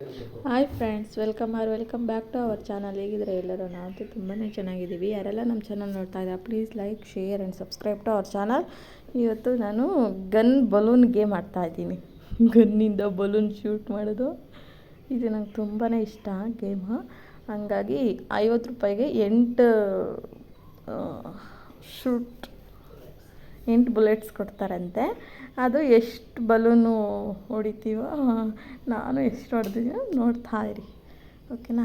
Hi friends welcome or welcome back to our channel ಹೇಗಿದ್ರೆ ಎಲ್ಲರೂ? ನಾವು ತುಂಬಾ ಚೆನ್ನಾಗಿದ್ದೀವಿ. ಯಾರೆಲ್ಲ ನಮ್ಮ ಚಾನಲ್ ನೋಡ್ತಾ ಇದ್ದಾರೆ please like share and subscribe to our channel ಇವತ್ತು ನಾನು ಗನ್ ಬಲೂನ್ ಗೇಮ್ ಆಡ್ತಾ ಇದ್ದೀನಿ. ಗನ್ನಿಂದ ಬಲೂನ್ ಶೂಟ್ ಮಾಡೋದು. ಇದು ನಂಗೆ ತುಂಬಾ ಇಷ್ಟ ಗೇಮ್ ಹಾಗಾಗಿ ಐವತ್ತು ರೂಪಾಯಿಗೆ ಎಂಟು ಶೂಟ್ ಎಂಟು ಬುಲೆಟ್ಸ್ ಕೊಡ್ತಾರಂತೆ. ಅದು ಎಷ್ಟು ಬಲೂನು ಹೊಡಿತೀವೋ ನಾನು ಎಷ್ಟು ಹೊಡೆದಿದ್ದೀನೋ ನೋಡ್ತಾ ಇರಿ. ಓಕೆನಾ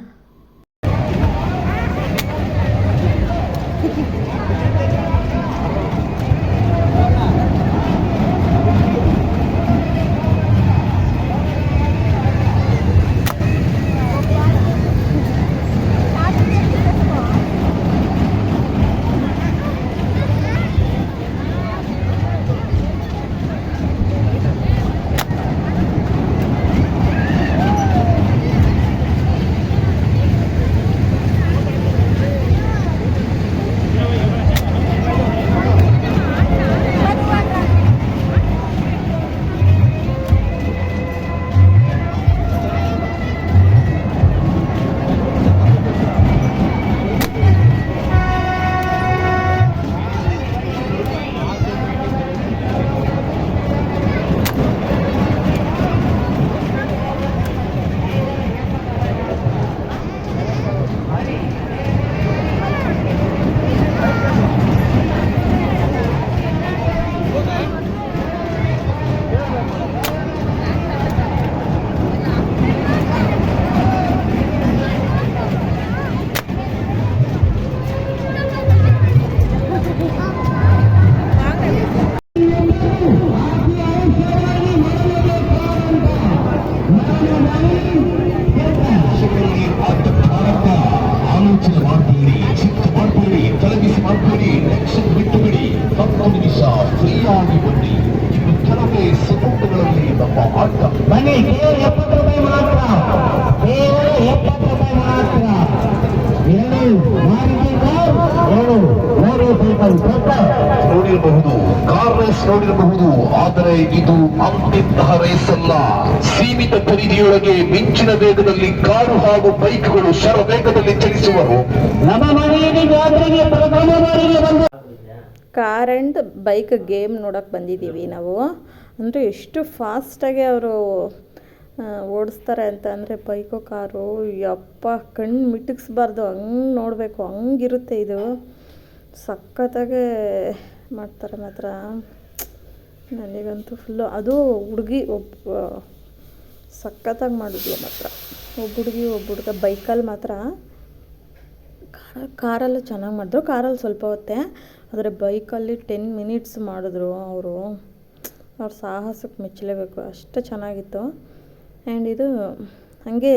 ನೋಡಿರಬಹುದು. ಆದರೆ ಇದು ಅಂತಿಂತಹ ರೇಸ್ ಅಲ್ಲ ಸೀಮಿತ ಪರಿಧಿಯೊಳಗೆ ಮಿಂಚಿನ ವೇಗದಲ್ಲಿ ಕಾರು ಹಾಗೂ ಬೈಕ್ಗಳು ಶರ ವೇಗದಲ್ಲಿ ಚಲಿಸುವರು ಕಾರ್ ಆ್ಯಂಡ್ ಬೈಕ್ ಗೇಮ್ ನೋಡೋಕೆ ಬಂದಿದ್ದೀವಿ ನಾವು. ಅಂದರೆ ಎಷ್ಟು ಫಾಸ್ಟಾಗಿ ಅವರು ಓಡಿಸ್ತಾರೆ ಅಂತ ಅಂದರೆ ಬೈಕು ಕಾರು ಯಪ್ಪ ಕಣ್ಣು ಮಿಟುಕ್ಸ್ಬಾರ್ದು. ಹಂಗೆ ನೋಡಬೇಕು ಹಂಗಿರುತ್ತೆ ಇದು. ಸಖತ್ತಾಗೆ ಮಾಡ್ತಾರೆ ಮಾತ್ರ. ನನಗಂತೂ ಫುಲ್ಲು ಅದು ಹುಡುಗಿ ಒಬ್ಬ ಸಖತ್ತಾಗಿ ಮಾಡಿದ್ಲು ಮಾತ್ರ. ಒಬ್ಬ ಹುಡುಗಿ ಒಬ್ಬ ಹುಡುಗ ಬೈಕಲ್ಲಿ ಮಾತ್ರ ಕಾರ, ಕಾರಲ್ಲೂ ಚೆನ್ನಾಗಿ ಮಾಡಿದ್ರು. ಕಾರಲ್ಲಿ ಸ್ವಲ್ಪ ಹೊತ್ತೆ ಆದರೆ ಬೈಕಲ್ಲಿ ಟೆನ್ ಮಿನಿಟ್ಸ್ ಮಾಡಿದ್ರು ಅವರು. ಅವ್ರ ಸಾಹಸಕ್ಕೆ ಮೆಚ್ಚಲೇಬೇಕು. ಅಷ್ಟು ಚೆನ್ನಾಗಿತ್ತು. ಆ್ಯಂಡ್ ಇದು ಹಾಗೆ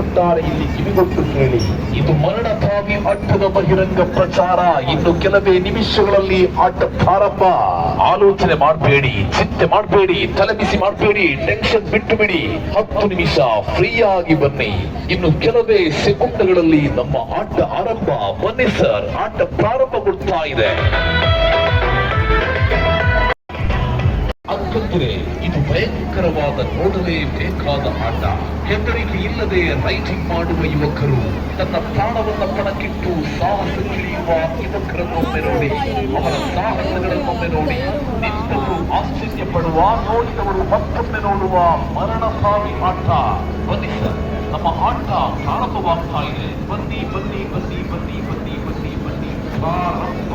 ಒಟ್ಟಾರೆ ಇಲ್ಲಿ ಕಿವಿಗೊಟ್ಟು ಕೇಳಿ ಇದು ಮರಣಕಾವಿ ಅಡ್ಡದ ಬಹಿರಂಗ ಪ್ರಚಾರ. ಇನ್ನು ಕೆಲವೇ ನಿಮಿಷಗಳಲ್ಲಿ ಆಟ ಪ್ರಾರಂಭ. ಆಲೋಚನೆ ಮಾಡಬೇಡಿ, ಚಿಂತೆ ಮಾಡಬೇಡಿ, ತಲೆಬಿಸಿ ಮಾಡಬೇಡಿ ಟೆನ್ಷನ್ ಬಿಟ್ಟು ಬಿಡಿ ಹತ್ತು ನಿಮಿಷ ಫ್ರೀ ಆಗಿ ಬನ್ನಿ. ಇನ್ನು ಕೆಲವೇ ಸೆಕೆಂಡ್ಗಳಲ್ಲಿ ನಮ್ಮ ಆಟ ಆರಂಭ. ಬನ್ನಿ ಸರ್, ಆಟ ಪ್ರಾರಂಭಗೊಳ್ತಾ ಇದೆ. ಇದು ಭಯಂಕರವಾದ ನೋಡಲೇಬೇಕಾದ ಆಟ. ಹೆದರಿಕೆ ಇಲ್ಲದೆ ರೈಟಿಂಗ್ ಮಾಡುವ ಯುವಕರು, ತನ್ನ ಪ್ರಾಣವನ್ನ ಪಣಕ್ಕಿಟ್ಟು ಸಾಹಸಕ್ಕಿಳಿಯುವ ಯುವಕರನ್ನೊಮ್ಮೆ ನೋಡಿ ಅವರ ಸಾಹಸಗಳನ್ನೊಮ್ಮೆ ನೋಡಿ, ನಿಂತವರು ಆಶ್ಚರ್ಯ ಪಡುವ ನೋಡಿದವರು ಮತ್ತೊಮ್ಮೆ ನೋಡುವ ಮರಣಭಾವಿ ಆಟ. ಬನ್ನಿ ಸರ್, ನಮ್ಮ ಆಟ ಪ್ರಾರಂಭವಾಗ್ತಾ ಇದೆ. ಬನ್ನಿ ಬನ್ನಿ ಬನ್ನಿ ಬನ್ನಿ ಬನ್ನಿ ಬನ್ನಿ ಬನ್ನಿ ಪ್ರಾರಂಭ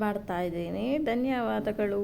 ಮಾಡ್ತಾ ಇದ್ದೀನಿ. ಧನ್ಯವಾದಗಳು.